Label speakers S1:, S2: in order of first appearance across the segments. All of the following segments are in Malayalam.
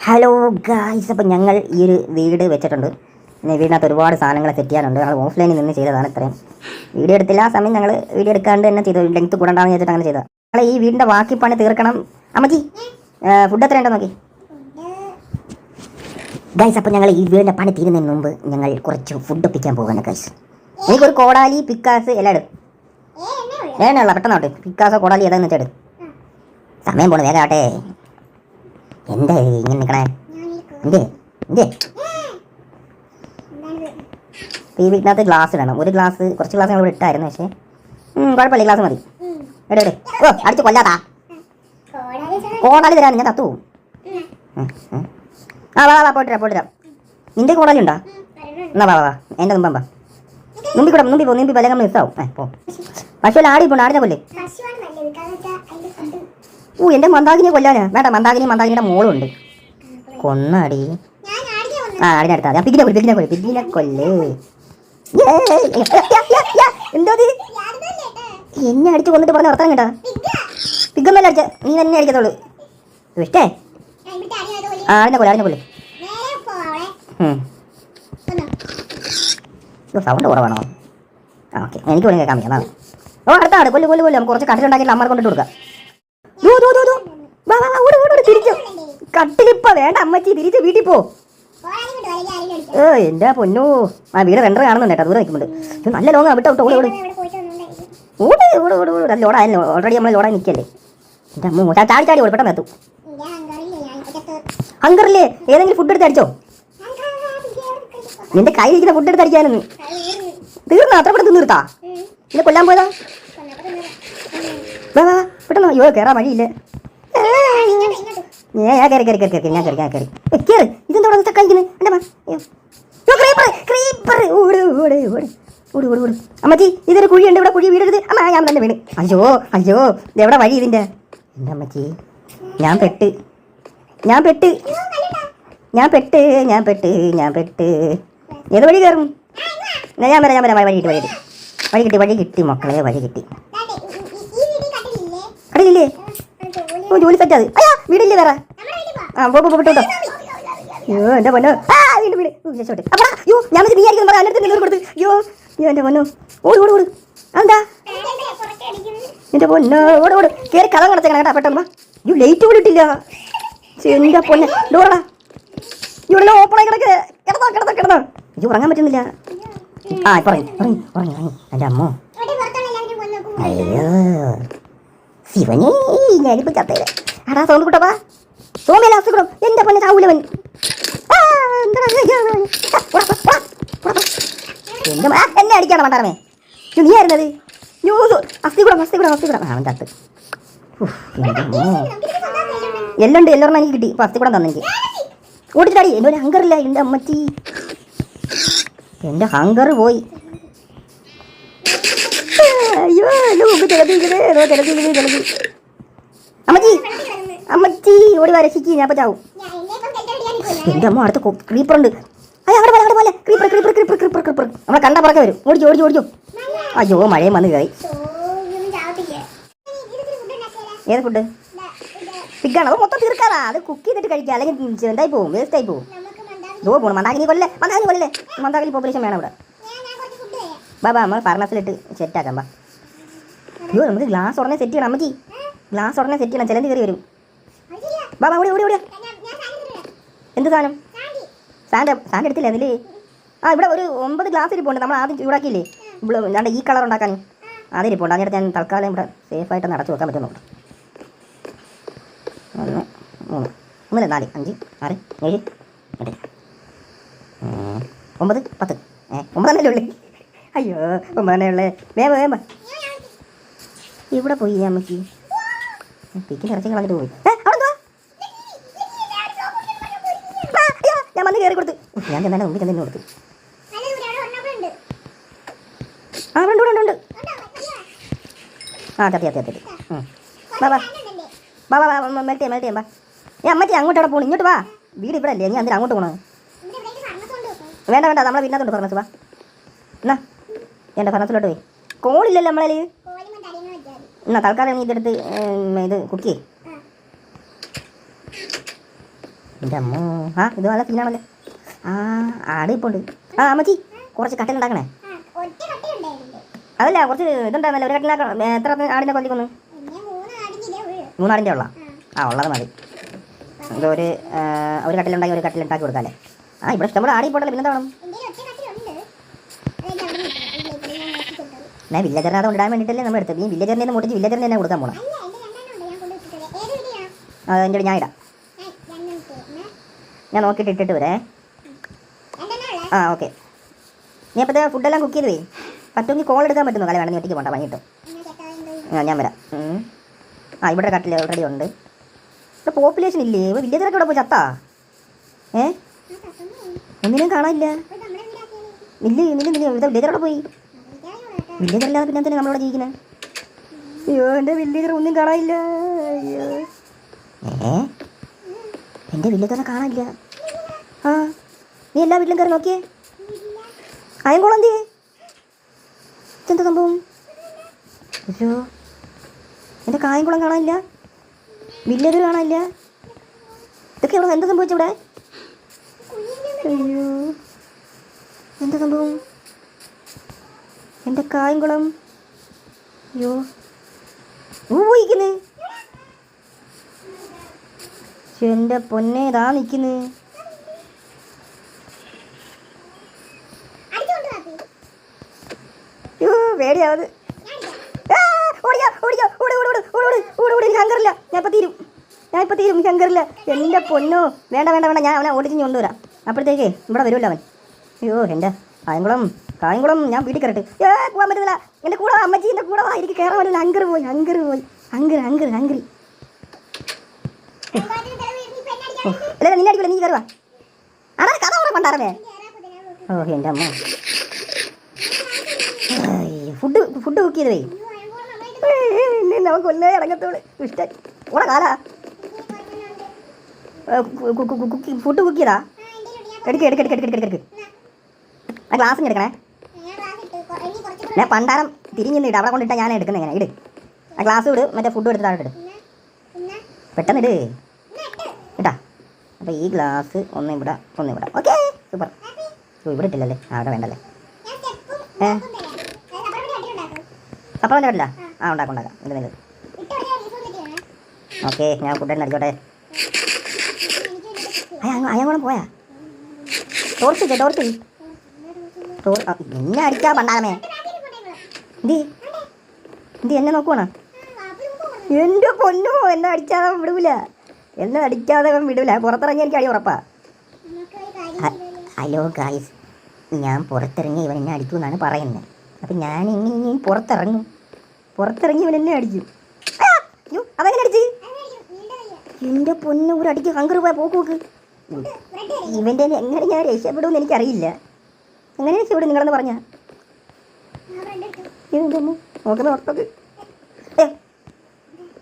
S1: ഹലോ ഗായ്സ് അപ്പം ഞങ്ങൾ ഈ ഒരു വീട് വെച്ചിട്ടുണ്ട്. വീടിനകത്ത് ഒരുപാട് സാധനങ്ങൾ സെറ്റ് ചെയ്യാനുണ്ട്. ഞങ്ങൾ ഓഫ്ലൈനിൽ നിന്ന് ചെയ്തതാണ് ഇത്രയും. വീഡിയോ എടുത്തില്ല ആ സമയം ഞങ്ങൾ വീഡിയോ എടുക്കാണ്ട് തന്നെ ചെയ്തു. ലെങ്ത് കൂടണ്ടാന്ന് വെച്ചിട്ട് അങ്ങനെ ചെയ്തത്. ഞങ്ങൾ ഈ വീടിന്റെ ബാക്കി പണി തീർക്കണം. അമ്മജി ഫുഡ് എത്ര ഉണ്ടോ നോക്കി. ഗൈസ് അപ്പം ഞങ്ങൾ ഈ വീടിന്റെ പണി തീരുന്നതിന് മുമ്പ് ഞങ്ങൾ കുറച്ച് ഫുഡ് ഒപ്പിക്കാൻ പോകുന്നു ഗൈസ് എനിക്കൊരു കോടാലി പിക്കാസ് എല്ലാം എടുക്കും വേണമല്ല പെട്ടെന്നോട്ടെ പിക്കാസോ കോടാലി ഏതാന്ന് വെച്ചാൽ സമയം പോണു വേഗം ആട്ടെ എന്താ ഇങ്ങനെ നിൽക്കണേ എന്തേ എന്തേ ഈ വീട്ടിനകത്ത് ഗ്ലാസ് ഇടണം ഒരു ഗ്ലാസ് കുറച്ച് ഗ്ലാസ് ഞങ്ങൾ ഇട്ടായിരുന്നു പക്ഷേ കുഴപ്പമില്ല ഗ്ലാസ് മതി. എടേ ഓ അടിച്ച് കൊല്ലാതാ. കോടാലി തരാൻ ഞാൻ തത്തു. ആ വാ വാ പോയിട്ട് പോയിട്ട് നിന്റെ കോടാലി ഉണ്ടോ? എന്നാ വാ വാ എന്റെ മുമ്പം വാ മുമ്പിൽ കൂടെ മുമ്പിൽ പോ മുമ്പിൽ വിലകം മിസ്സാവും ഏ പോ. പക്ഷേ ആടി പോണ ആടിനെ കൊല്ലേ ഓ എന്റെ മന്ദാകിനിയെ കൊല്ലാനാ? വേണ്ട മന്ദാകിനി മന്ദാകിനിയുടെ മോളുണ്ട്. കൊന്നാടി. ആ ആടിനെ അടുത്താ. ഞാൻ പിഗിനെ കൊല്ലു പിഗിനെ കൊല്ലു പിഗിനെ കൊല്ല് എന്തോ? എന്നെ അടിച്ച് കൊന്നിട്ട് പറഞ്ഞ വർത്തനം കേട്ടാ? പിഗ്ഗമ്മല്ല അടിച്ച നീ തന്നെ അടിക്കത്തുള്ളൂ. ഇഷ്ടേ? ആ ആടിനെ കൊല്ലു ആടിനെ കൊല്ലു സൗണ്ട് കുറവാണോ? ആ ഓക്കെ. എനിക്ക് വേണമെങ്കിൽ കേൾക്കാൻ പറ്റാം ഓ അടുത്താണ് കൊല്ലു കൊല്ലു കൊല്ലു. നമുക്ക് കുറച്ച് കട്ടിലുണ്ടാക്കിയിട്ട് അമ്മ കൊണ്ടിട്ട് കൊടുക്കാം. വേണ്ട അമ്മച്ചി തിരിച്ച് വീട്ടിൽ പോ. ഏ എന്റെ പൊന്നു. ആ വീട് റെൻഡർ കാണുന്നുണ്ട് ദൂരെ നിൽക്കുന്നുണ്ട്. നല്ല ലോങ്ങാ വിട്ടോ ഓട് ഓട്. ഓട് ഓട് ഓട് ലോഡായല്ലോ ഓൾറെഡി നമ്മൾ ലോഡായി നിൽക്കല്ലേ. എന്റെ അമ്മ ചാടി ചാടി ഓട് പെട്ടെന്ന് എത്തും ഹങ്കറില്ലേ ഏതെങ്കിലും ഫുഡ് എടുത്ത് അടിച്ചോ? നിന്റെ കയ്യിലിരിക്കുന്ന ഫുഡ് എടുത്ത് അടിക്കാനൊന്നും. തീർന്നാ? അത്ര പെട്ടെന്ന് തീർത്താ? പിന്നെ കൊല്ലാൻ പോയതാ? പെട്ടെന്ന്. അയ്യോ കയറാൻ വഴിയില്ല. ഞാൻ കയറി കയറി കയറി കയറി ഞാൻ കയറി ഞാൻ കയറി കയറി ഇതെന്താ അവിടെ കഴിക്കുന്നത് എന്റെ അമ്മച്ചി ഇതൊരു കുഴിയുണ്ട്. ഇവിടെ കുഴി വീടരുത് അമ്മ ഞാൻ തന്നെ വീണ്. അയ്യോ അയ്യോ. എവിടെ വഴി ഇതിന്റെ? എന്റെ അമ്മച്ചി ഞാൻ പെട്ട്. ഞാൻ പെട്ട്. ഞാൻ പെട്ട് ഞാൻ പെട്ട് ഞാൻ പെട്ട്. ഏത് വഴി കയറും? ഞാൻ വരാം ഞാൻ വരാം. വഴി കിട്ടി. വഴി കിട്ടി വഴി കിട്ടി മക്കളെ വഴി കിട്ടി. ഓ ജോലി സെറ്റ് അത് അയ്യോ വീടില്ലേ വേറെ? ആ പോ പോ, പോട്ടോ അയ്യോ എന്റെ പൊന്നോ. ആ വീട് വീട്. രക്ഷപ്പെട്ടു അപ്പടാ അയ്യോ ഞാൻ വെച്ച് നീ ആയിരിക്കും പറയാം എന്റെ അടുത്ത് കൊടുത്ത്. അയ്യോ അയ്യോ എന്റെ പൊന്നോ. ഓട് ഓട് ഓട്. എന്താ എന്റെ പൊന്നോ ഓട് ഓട്. കേറി കളം കിടച്ചേക്കണം കേട്ടാ പെട്ടെന്ന് അയ്യോ ലൈറ്റ് പോലും ഇട്ടില്ല. ശ്ശെ, എന്റെ പൊന്നെ. ഡോറടാ ഇവിടെ ഓപ്പൺ ആയി കിടക്ക്. കിടന്നോ കിടന്നോ കിടന്നോ. അയ്യോ ഉറങ്ങാൻ പറ്റുന്നില്ല. ആ ഇപ്പൊ ഉറങ്ങി ഉറങ്ങി ഉറങ്ങി. ഉറങ്ങി എന്റെ അമ്മോ അയ്യോ. ശിവനേ ഞാനിപ്പോ ചത്തേരെ അടാ സോമ കുട്ടപ്പാ സോമയല്ല അസുഖം. എന്റെ പൊന്നെ ചാവൂലവൻ. എന്നെ അടിക്കാണ് മണ്ടാറമേ നീ ആയിരുന്നത്? ന്യൂസ് അസ്തി കൂടെ അസ്തി കൂടെ അസ്തി കൂടെ അവൻ ചത്ത് എല്ലാം ഉണ്ട് എല്ലാം എനിക്ക് കിട്ടി. ഇപ്പൊ അസ്ഥി കൂടെ തന്നെ എനിക്ക് ഓടിച്ചാടി എന്റെ ഒരു ഹങ്കറില്ല എന്റെ അമ്മച്ചി. എന്റെ ഹങ്കർ പോയി. ഞാൻ അവിടെ പോലെ അവിടെ പോലെ. ക്രീപ്പർ ക്രീപ്പർ ക്രീപ്പർ ക്രീപ്പർ നമ്മളെ കണ്ട പുറകെ വരും. ഓടിച്ചു ഓടിച്ചു ഓടിച്ചു. അയ്യോ മഴയും വന്ന് കയറി. ഏത് ഫുഡ് പിഗാണ് അത് മൊത്തം തീർക്കാറാ. അത് കുക്ക് ചെയ്തിട്ട് കഴിക്കാം. അല്ലെങ്കിൽ എന്തായി പോകും വേസ്റ്റ് ആയി പോകും ഓ പോണു മന്ദാകിനി കൊല്ലേ മന്ദാകിനി കൊല്ലേ. മന്ദാകിനി പോപ്പുലേഷൻ വേണം ഇവിടെ. ബാ ബാ നമ്മൾ ഫർണസിലിട്ട് സെറ്റാക്കാം ബാ. അയ്യോ നമുക്ക് ഗ്ലാസ് ഉടനെ സെറ്റ് ചെയ്യണം നമുക്ക് ഗ്ലാസ് ഉടനെ സെറ്റ് ചെയ്യണം ചിലന്തി കയറി വരും. ബാബാ ഓടി ഓടി ഓടി. എന്ത് സാധനം? സാൻഡ് സാൻഡ് എടുത്തില്ലേ അതിലേ? ആ ഇവിടെ ഒരു ഒമ്പത് ഗ്ലാസ് ഇരിപ്പുണ്ട്. നമ്മൾ ആദ്യം ചൂടാക്കിയില്ലേ? ഇവിടെ രണ്ട് ഈ കളർ ഉണ്ടാക്കാൻ. അതിരിപ്പുണ്ട് അതിനടുത്ത് ഞാൻ തൽക്കാലം ഇവിടെ സേഫായിട്ട് നടച്ചു വെക്കാൻ പറ്റുന്നുണ്ട് ഒന്ന് മൂന്ന്. ഒന്നില്ല നാല് അഞ്ച് ആറ് ഏഴ് എട്ട്. ഒമ്പത് പത്ത്. ഏ ഒമ്പതെണ്ണല്ലേ ഉള്ളു. അയ്യോ ഒമ്പതെണ്ണേ ഉള്ളേ. വേമ വേഗം വാ. ഇവിടെ പോയി നമുക്ക് പിക്കിന് ഇറച്ചി കളഞ്ഞിട്ട് പോയി. ഞാൻ വന്ന് കയറി കൊടുത്ത്. ഞാൻ ചെന്നെ മുമ്പിൽ ചെന്നു കൊടുത്തു. ആ ഉണ്ട് ഉണ്ട് ആ തട്ടി ചത്തി ഉം. വാ വാ. മെൽറ്റ് ചെയ്യാം മെൽറ്റ് ചെയ്യാം വാ. ഏ അമ്മച്ചി അങ്ങോട്ട് അവിടെ പോകണം ഇങ്ങോട്ട് വാ. വീട് ഇവിടെ അല്ലേ? ഞാൻ അങ്ങോട്ട് പോകണം വേണ്ട വേണ്ട നമ്മളെ വീടിനകത്തുണ്ട് ഫർണസ് വാ. എന്നാ എന്റെ ഫർണസിലോട്ട് പോയി. കോളില്ലല്ലോ നമ്മളെ എന്നാ തൽക്കാലം നീ ഇതെടുത്ത് ഇത് കുക്ക് എന്റെ ആ ഇത് നല്ല സീനാണല്ലേ ആ ആട് ഇപ്പോൾ ഉണ്ട് ആ അമ്മച്ചി കുറച്ച്
S2: ഒറ്റ കട്ടയുണ്ടായിരുന്നു
S1: അതല്ല കുറച്ച് ഇതുണ്ടായിരുന്നല്ലോ ഒരു കട്ടിലാക്കണം എത്ര ആടിനെ കൊല്ലിക്കൊന്ന്
S2: മൂന്നാടിന്റെ ഉള്ള.
S1: ആ ഉള്ളത് മതി. ഇതൊരു ഒരു കട്ടിലുണ്ടാക്കി ഒരു കട്ടിലുണ്ടാക്കി കൊടുക്കാല്ലേ ആ ഇവിടെ ഇഷ്ടംപോലെ ആടി പോട്ടല്ലേ പിന്നെന്താ വേണം
S2: എന്റെ ഒറ്റ കട്ടയുണ്ട് അതെല്ലാം അവിടെ നിൽക്കണം. ഇല്ല, ഇപ്പോൾ ഞാൻ നോക്കി കൊണ്ടുവരും.
S1: ഞാൻ വില്ലേജറിനെ അത് ഇടാൻ വേണ്ടിയിട്ടല്ലേ നമ്മൾ എടുത്തത്. ഈ വില്ലേജറിനെ ഒന്ന് മുട്ടിച്ച് വില്ലേജറിനെ തന്നെ കൊടുക്കാൻ പോകണം
S2: എന്റെ ഞാൻ
S1: ഇടാം.
S2: ഞാൻ
S1: നോക്കിയിട്ട് ഇട്ടിട്ട് വരേ. ആ ഓക്കെ. നീ അപ്പോഴത്തെ ഫുഡെല്ലാം കുക്ക് ചെയ്തേ പറ്റുമെങ്കിൽ കോൾ എടുക്കാൻ പറ്റുന്നു? കല വേണം നീ ഒറ്റയ്ക്ക് പോകണ്ട വൈകിട്ട്. ആ ഞാൻ വരാം. ആ ഇവിടെ കട്ടിൽ ഓൾറെഡി ഉണ്ട്. ഇവിടെ പോപ്പുലേഷൻ ഇല്ലേ? വില്ലേജറൊക്കെ ഇവിടെ പോയി ചത്താ? ഏ? ഒന്നിനും കാണാനില്ല. ഇല്ല ഇന്നില്ല ഇല്ല ഇവിടെ വില്ലേജറോടെ പോയി.
S2: വിളിക്കാതെ
S1: അല്ലാതെ പിന്നെ എന്തിനാ നമ്മളിവിടെ ജീവിക്കുന്നത് അയ്യോ എന്റെ വില്ലേജർ ഒന്നും കാണാനില്ല. അയ്യോ. എന്റെ വില്ലേജറിനെ കാണാനില്ല. ആ നീ എല്ലാ വീട്ടിലും കയറി നോക്കിയേ. അയങ്കോളം തീ എന്താ സംഭവം? അയ്യോ എന്റെ കായംകുളം കാണാനില്ല. വില്ലേജർ കാണാനില്ല. ഇതൊക്കെ ഇവിടെ എന്താ സംഭവിച്ചവിടെ? അയ്യോ എന്താ സംഭവം? എന്റെ കായംകുളം. അയ്യോ. ഊഹിക്കുന്നു എന്റെ പൊന്നെ ഇതാ നിൽക്കുന്നു പേടിയാവത് ഹങ്കറില്ല ഞാൻ ഇപ്പം തീരും. ഞാൻ ഇപ്പം തീരും ശങ്കറില്ല എന്റെ പൊന്നോ. വേണ്ട വേണ്ട വേണ്ട ഞാൻ അവനെ ഓടിച്ച് കൊണ്ടുവരാം. അപ്പോഴത്തേക്ക് ഇവിടെ വരുമല്ലോ അവൻ. അയ്യോ എന്റെ കായംകുളം. കായംകുളം ഞാൻ വീട്ടിൽ കയറട്ടെ. ഏ പോകാൻ പറ്റുന്നില്ല എന്റെ കൂടെ അമ്മച്ചി എന്റെ കൂടെ വാ. എനിക്ക് കയറാൻ പറ്റില്ല. ഹങ്കർ പോയി ഹങ്കർ പോയി. ഹങ്കർ ഹങ്കർ
S2: അങ്കറി
S1: അല്ല നിന്നെ അടിക്കില്ല നീ കയറുവാ ആടാ കഥ അവിടെ
S2: പണ്ടാറേ
S1: ഓ എന്റെ അമ്മ. ഫുഡ് ഫുഡ് കുക്ക് ചെയ്തേ നമുക്ക് ഇറങ്ങത്തോളൂ ഇഷ്ടം. ഓടെ കാലാ. ഫുഡ് കുക്ക് ചെയ്താ? എടുക്ക് എടുക്ക് എടുക്ക് എടുക്ക് എടുക്ക് എടുക്ക്. ആ ഗ്ലാസ് എടുക്കണേ
S2: ഞാൻ ക്ലാസ് ഇട്ട് കൊ- ഇനി കുറച്ച്
S1: ഞാൻ പണ്ടാരം തിരിഞ്ഞു ഇട്. അവിടെ കൊണ്ടിട്ടാ ഞാൻ എടുക്കുന്നത് എങ്ങനെ ഇട്. ആ ഗ്ലാസ് വിട് മറ്റേ ഫുഡ് എടുത്ത് താഴെ ഇട്. പെട്ടെന്ന് ഇട്. കേട്ടാ അപ്പോൾ ഈ ഗ്ലാസ് ഒന്ന് ഇവിടെ ഒന്ന് ഇവിടെ. ഓക്കെ സൂപ്പർ ഓ ഇവിടെ ഇട്ടില്ലല്ലേ? അവിടെ വേണ്ടല്ലേ? ഏ?
S2: കൂടി ഉണ്ടാക്കും
S1: പറ്റില്ല ആ ഉണ്ടാക്കാം ഉണ്ടാക്കാം. ഇത് ഓക്കെ ഞാൻ ഫുഡ് അടിച്ചോട്ടെ.
S2: വേണ്ടി
S1: അയ്യങ്ങോളം പോയാ. ടോർച്ച് ടോർച്ച് ടോർ എന്നെ അടിച്ചാ പണ്ടാരമേ. എന്തി എന്നെ നോക്കുവാണോ? എന്റെ പൊന്നു എന്നെ അടിച്ചാതെ വിടൂല. എന്നെ അടിക്കാതെ വിടൂല. പുറത്തിറങ്ങി എനിക്ക് അടി ഉറപ്പാ. ഹലോ ഗായ്സ് ഞാൻ പുറത്തിറങ്ങി ഇവൻ എന്നെ അടിക്കും എന്നാണ് പറയുന്നത് അപ്പം ഞാൻ ഇനി ഇനി പുറത്തിറങ്ങും. പുറത്തിറങ്ങി ഇവൻ എന്നെ അടിക്കും. അവനെ അതെങ്ങനെ അടിച്ച്? എന്റെ പൊന്നു ഒരു അടിക്ക് ഹങ്കർ പോയ പോക്ക് നോക്ക്. ഇവന്റെ എങ്ങനെ ഞാൻ രക്ഷപ്പെടുമെന്ന് എനിക്കറിയില്ല. എങ്ങനെ രക്ഷപ്പെടും നിങ്ങളെന്ന് പറഞ്ഞാ? ഇതെന്താ നോക്കുന്ന ഓർത്തോക്ക്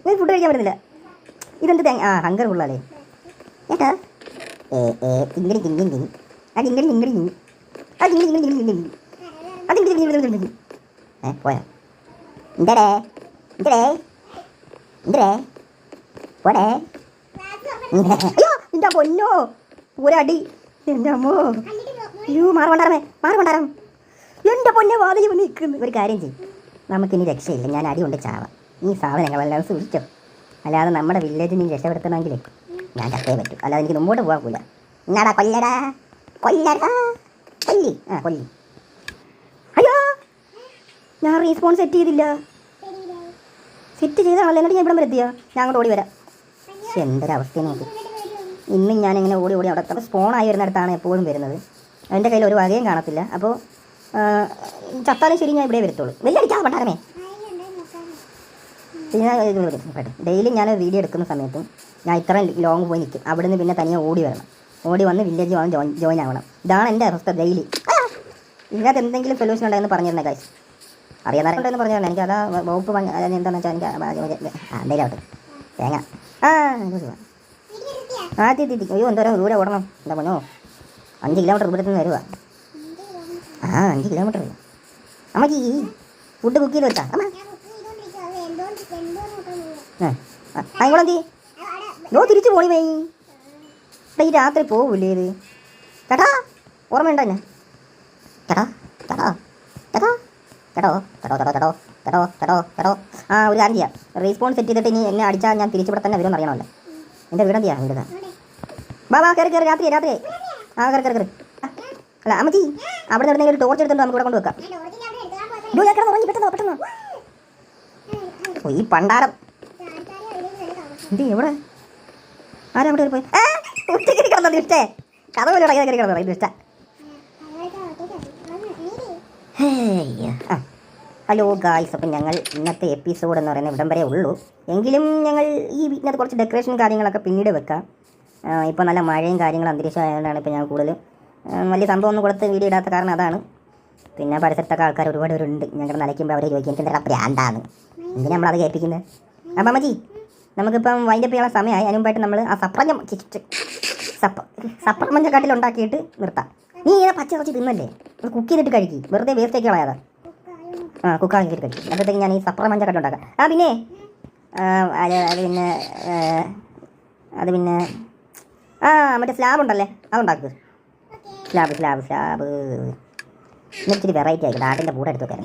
S1: ഏ ഫുഡ് കഴിക്കാൻ പറ്റുന്നില്ല ഇതെന്ത് തേങ്ങ? ആ ഹങ്കർ ഉള്ളാലേ ഏട്ടാ? ഏ ഏ തിങ്ങടി തിങ്ങി തിങ്ങി. ആ തിങ്ങടി തിങ്ങടി തിങ്ങി. ആ തിങ്ങടി തിങ്ങടി തിങ്ങി തിങ്ങി ആ തിങ്ങടി തിങ്ങടി തിങ്ങടി തിങ്ങി. ഏ പോയാ? എന്തടേ എന്തടേ എന്തടേ പോടേ. അയ്യോ എന്റെ പൊന്നോ. പൂരടി. എന്റെ അമ്മോ. അയ്യോ മാറി കൊണ്ടാറമേ മാറി കൊണ്ടാറം എന്റെ പൊന്നെ വാതിൽ വന്ന് നിൽക്കുന്നു. ഒരു കാര്യം ചെയ്യും. നമുക്കിനി രക്ഷയില്ല. ഞാൻ അടി കൊണ്ട് ചാവാം. ഈ സാധനങ്ങളെല്ലാം സൂക്ഷിച്ചോ? അല്ലാതെ നമ്മുടെ വില്ലേജിൽ നീ രക്ഷപ്പെടുത്തണമെങ്കിൽ ഞാൻ ചത്തേ പറ്റും. അല്ലാതെ എനിക്ക് മുമ്പോട്ട് പോകാൻ പോല എന്നാടാ കൊല്ലടാ. കൊല്ലടാ. കൊല്ലി. ആ കൊല്ലി. അയ്യോ! ഞാൻ റീസ്പോൺസ് സെറ്റ് ചെയ്തില്ല. സെറ്റ് ചെയ്താണല്ലോ. എന്നിട്ട് ഞാൻ ഇവിടെ വരെ ഞാൻ അങ്ങോട്ട് ഓടി വരാം. എന്തൊരവസ്ഥ നോക്കി. ഇന്നും ഞാൻ ഇങ്ങനെ ഓടി ഓടി അവിടെ. സ്പോണായി വരുന്നിടത്താണ് എപ്പോഴും വരുന്നത്. എന്റെ കയ്യിൽ ഒരു വകയും കാണത്തില്ല. അപ്പോൾ ചത്താലും ശരി ഞാൻ ഇവിടെ വരത്തുള്ളൂ. അടിക്കാതെ പണ്ടാരമേ. പിന്നെ ഡെയിലി ഞാൻ വീഡിയോ എടുക്കുന്ന സമയത്തും ഞാൻ ഇത്രയും ലോങ് പോയി നിൽക്കും അവിടെ നിന്ന് പിന്നെ തനിയെ ഓടി വരണം. ഓടി വന്ന് വില്ലേജ് വന്ന് ജോയിൻ ജോയിൻ ആവണം. ഇതാണ് എന്റെ അവസ്ഥ ഡെയിലി ഇതിനകത്ത് എന്തെങ്കിലും സൊല്യൂഷൻ ഉണ്ടെന്ന് പറഞ്ഞിരുന്ന കാശ് അറിയാവുന്നവരുണ്ടെന്ന് പറഞ്ഞു എനിക്ക് അതാ വകുപ്പ് എന്താണെന്ന് വെച്ചാൽ എനിക്ക് എന്തെങ്കിലും ആവട്ടെ. തേങ്ങ. ആ ഇത് സുഖം. ആ തീ തീ തീ. അയ്യോ എന്തോരം ദൂരെ ഓടണം. എന്താ പറഞ്ഞോ അഞ്ച് കിലോമീറ്റർ ദൂരത്ത് നിന്ന് വരുവാ. ആ അഞ്ച് കിലോമീറ്റർ അമ്മയ്ക്ക് ഈ ഫുഡ് കുക്ക് ചെയ്ത് വെച്ചാ. അമ്മ. ആ നോ തിരിച്ചു പോണി എടാ ഈ രാത്രി പോകൂലേ ഇത്. ചേട്ടാ ഓർമ്മയുണ്ടോ എന്നെ? ചേട്ടാ ചേട്ടാ ചേട്ടാ ചേട്ടോ ചേട്ടോ ചേട്ടോ ചേട്ടോ ചേട്ടോ ചേട്ടോ ചേട്ടോ. ആ ഒരു കാര്യം ചെയ്യാം. റീസ്പോൺസ് സെറ്റ് ചെയ്തിട്ട് ഇനി എന്നെ അടിച്ചാൽ ഞാൻ തിരിച്ചിവിടെ തന്നെ വരുമെന്ന് അറിയണമല്ലോ എന്റെ വീട് ബാ ബാ കയറി കയറി രാത്രി രാത്രി ആ കയറി കയറി കയറി അല്ല അമ്മച്ചി. അവിടെ നിന്ന് ഒരു ടോർച്ച് എടുത്തോ നമുക്ക് ഇവിടെ കൊണ്ട് വെക്കാം അയ്യോ, ഞാൻ ഉറങ്ങി പെട്ടെന്ന് പെട്ടെന്ന് ഓ, ഈ പണ്ടാരം. എന്ത് എവിടെ? ആരാ അവിടെ പോയി ഒറ്റയ്ക്ക് കിടന്നു ദുഷ്ടേ കഥ പോലെ ഇടയ്ക്ക് കിടന്നു ദുഷ്ട ഹേയ്. ആ. ഹലോ ഗായ്സ് അപ്പം ഞങ്ങൾ ഇന്നത്തെ എപ്പിസോഡ് എന്ന് പറയുന്നത് ഇവിടം വരെ ഉള്ളൂ. എങ്കിലും ഞങ്ങൾ ഈ വീട്ടിനകത്ത് കുറച്ച് ഡെക്കറേഷൻ കാര്യങ്ങളൊക്കെ പിന്നീട് വെക്കാം. ഇപ്പോൾ നല്ല മഴയും കാര്യങ്ങളും അന്തരീക്ഷം ആയതുകൊണ്ടാണ് ഇപ്പോൾ ഞാൻ കൂടുതൽ വലിയ സംഭവം ഒന്നും കൊടുത്ത് വീഡിയോ ഇടാത്ത കാരണം അതാണ്. പിന്നെ പരിസരത്തൊക്കെ ആൾക്കാർ ഒരുപാട് പേരുണ്ട്. ഞങ്ങളുടെ നനയ്ക്കുമ്പോൾ അവർ ചോദിക്കും എനിക്ക് എന്താ പ്രാന്താണ് എന്തിനാ നമ്മളത് കേൾപ്പിക്കുന്നത് അപ്പം മതി നമുക്കിപ്പം വൈൻഡപ്പ് ചെയ്യാനുള്ള സമയമായി. അതിനുമ്പായിട്ട് നമ്മൾ ആ സപ്രഞ്ഞം സപ്പ സപ്രമഞ്ഞ കാട്ടിൽ ഉണ്ടാക്കിയിട്ട് നിർത്താം. നീ ഇങ്ങനെ പച്ച കുറച്ച് തിന്നല്ലേ? അത് കുക്ക് ചെയ്തിട്ട് കഴിക്കും. വെറുതെ വേസ്റ്റ് ഒക്കെ കളയാതെ.
S2: ആ
S1: ആ കുക്കാക്കിയിട്ട് കഴിക്കും. അപ്പോഴത്തേക്ക് ഞാൻ ഈ സപ്ര മഞ്ച കട്ട് ഉണ്ടാക്കാം. ആ പിന്നെ അത് അത് പിന്നെ അത് പിന്നെ ആ മറ്റേ സ്ലാബ് ഉണ്ടല്ലേ? അതുണ്ടാക്ക് സ്ലാബ് സ്ലാബ് സ്ലാബ് ഇന്നിച്ചിരി വെറൈറ്റി ആയിക്കോട്ടെ ആടിന്റെ കൂടെ എടുത്ത് വെക്കാൻ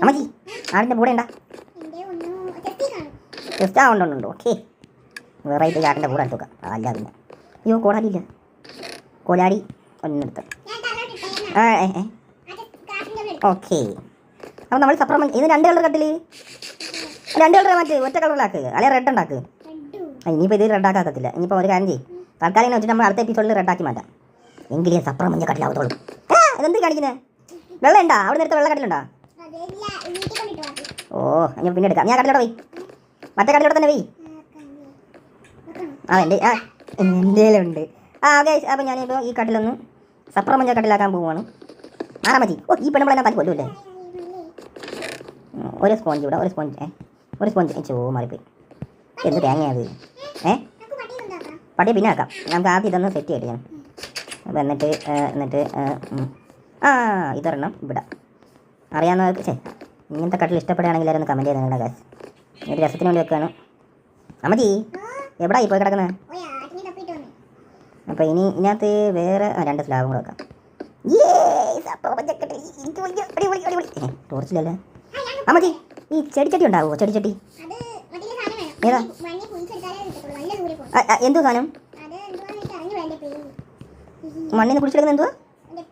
S1: അമ്മച്ചി ആടിന്റെ കൂടെ ഉണ്ടാ? ജസ്റ്റ് ആ ഉണ്ടോ ഓക്കെ. വെറൈറ്റി ആടിന്റെ കൂടെ എടുത്ത് വെക്കാം അല്ല അതിന്റെ അയ്യോ കോടാലി ഇല്ല കോലാടി ഒന്നെടുത്ത് ആ ഓക്കെ. അപ്പോൾ നമ്മൾ സപ്രമ ഇത് രണ്ട് കളർ കട്ടിൽ രണ്ട് കളർ മാറ്റി ഒറ്റ കളറിലാക്ക് അല്ലെ റെഡ് ഉണ്ടാക്ക്? ഇനിയിപ്പോൾ ഇത് റെഡ് ആക്കാത്തില്ല ഇനിയിപ്പോൾ ഒരു കാര്യം ചെയ്യും. തൽക്കാലം വെച്ചിട്ട് നമ്മൾ അടുത്ത എപ്പിസോഡിൽ റെഡ് ആക്കി മാറ്റാം. എങ്കിലേ സപ്രം മഞ്ഞ കട്ടിലാവത്തോളൂ ആ എന്ത് കാണിക്കുന്നത് വെള്ളം ഉണ്ടോ അവിടെ നേരത്തെ വെള്ളം കട്ടിലുണ്ടോ? ഓ ഞാൻ പിന്നെ എടുക്കാം. ഞാൻ കട്ടിലോട്ട് പോയി. മറ്റേ കട്ടിലോട്ട് തന്നെ പോയി ആ എന്റെ ആ എന്റെ ഉണ്ട് ആ അതെ അപ്പോൾ ഞാനിപ്പോൾ ഈ കട്ടിലൊന്ന് സപ്പുറം മഞ്ഞ കട്ടിലാക്കാൻ പോവുകയാണ് ആറാ മതി ഓ ഈ പെണ്ണുമ്പോൾ തന്നെ പറ്റി കൊല്ലൂല്ലേ ഒരു സ്പോഞ്ച് ഇവിടെ ഒരു സ്പോഞ്ച് ഏ ഒരു സ്പോഞ്ച്. ചോ മാറിപ്പോയി. എന്ത് തേങ്ങയാത് ഏ?
S2: നമുക്ക് പട്ടി ഉണ്ടാക്കാം
S1: പട്ടിയെ പിന്നെ ആക്കാം നമുക്ക് ആദ്യം ഇതൊന്ന് സെറ്റ് ചെയ്യട്ടെ ഞാൻ. അപ്പോൾ എന്നിട്ട് എന്നിട്ട് ആ ഇതൊരെണ്ണം ഇവിടെ. അറിയാവുന്നവർക്ക് ചേ ഇങ്ങനത്തെ കട്ടിൽ ഇഷ്ടപ്പെടുകയാണെങ്കിൽ എല്ലാവരും കമന്റ് ചെയ്ത് നിങ്ങളുടെ കാശ് ഒരു രസത്തിന് വേണ്ടി വെക്കുകയാണ് അമ്മജി എവിടെ പോയി കിടക്കുന്നത് അപ്പോൾ ഇനി ഇതിനകത്ത് വേറെ രണ്ട് സ്ലാബും കൂടെ വെക്കാം. ടോർച്ചിലല്ലേ അമ്മജി ഈ ചെടിച്ചട്ടി ഉണ്ടാവുമോ ചെടിച്ചട്ടി ഏതാ? എന്തോ സാധനം മണ്ണിൽ നിന്ന് കുടിച്ചെടുക്കുന്ന എന്തുവാ
S2: എന്റെ